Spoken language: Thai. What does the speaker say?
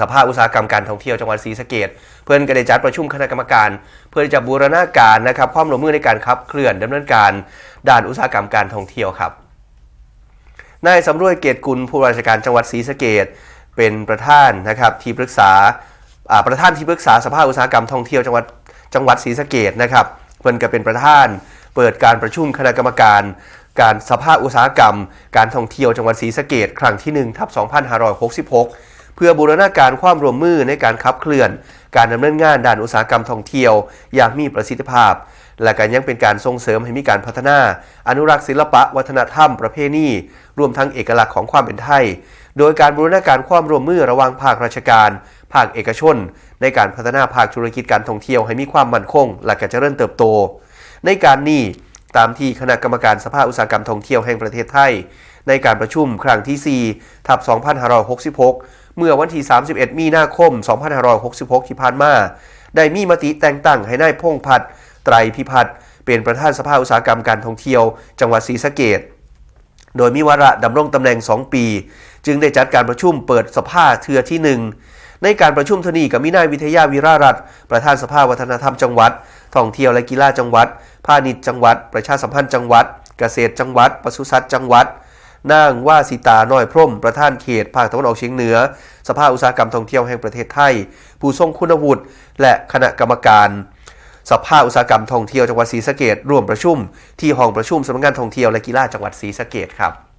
สภาพอุตสาหกรรมการท่องเที่ยวจังหวัดศรีสะเกดเพื่อนก็ได้จัดประชุมคณะกรรมการ เพื่อที่จะบูรณาการนะครับความร่วมมือในการขับเคลื่อนดำเนินการ ด้านอุตสาหกรรมการท่องเที่ยวครับนายสำรวยเกียรติกุลผู้ว่าราชการจังหวัดศรีสะเกดเป็นประธานนะครับที่ปรึกษาประธานที่ปรึกษาสภาอุตสาหกรรมท่องเที่ยวจังหวัดจังหวัดศรีสะเกดนะครับเพิ่อนก็เป็นประธาน เปิดการประชุมคณะกรรมการ การสภาอุตสาหกรรม การท่องเที่ยวจังหวัดศรีสะเกดครั้งที่1ทับ2566 เพื่อบูรณาการความร่วมมือในการขับเคลื่อน การดำเนินงานด้านอุตสาหกรรมท่องเที่ยว อย่างมีประสิทธิภาพ และการยังเป็นการส่งเสริมให้มีการพัฒนา อนุรักษ์ศิลปะ วัฒนธรรมประเพณีรวมทั้งเอกลักษณ์ของความเป็นไทย โดยการบูรณาการความร่วมมือระหว่างภาคราชการ ภาคเอกชน ในการพัฒนาภาคธุรกิจการท่องเที่ยวให้มีความมั่นคง และการเจริญเติบโต ในการนี้ตามที่คณะกรรมการสภาอุตสาหกรรมท่องเที่ยวแห่งประเทศไทย ในการประชุมครั้งที่ 4 ทับ 2566 เมื่อวันที่ 31 มีนาคม 2566 ที่ผ่านมา ได้มีมติแต่งตั้งให้นายพงษ์พัฒน์ไตรพิพัฒน์เป็นประธานสภาอุตสาหกรรมการท่องเที่ยว จังหวัดศรีสะเกษโดยมีวาระดำรงตำแหน่ง 2 ปี จึงได้จัดการประชุมเปิดสภาเทือที่ 1 ในการประชุมทนีกับมินายวิทยาวิรารัตน์ประธานสภาวัฒนธรรมจังหวัด ท่องเที่ยวและกีฬาจังหวัด พาณิชย์จังหวัด ประชาสัมพันธ์จังหวัด เกษตรจังหวัดปศุสัตว์จังหวัด นางว่าสิตาน้อยพร่มประธานเขตภาคตะวันออกเฉียงเหนือ สภาอุตสาหกรรมท่องเที่ยวแห่งประเทศไทย ผู้ทรงคุณวุฒิและคณะกรรมการสภาอุตสาหกรรมท่องเที่ยวจังหวัดศรีสะเกดร่วมประชุม ที่ห้องประชุมสำนักงานท่องเที่ยวและกีฬาจังหวัดศรีสะเกดครับ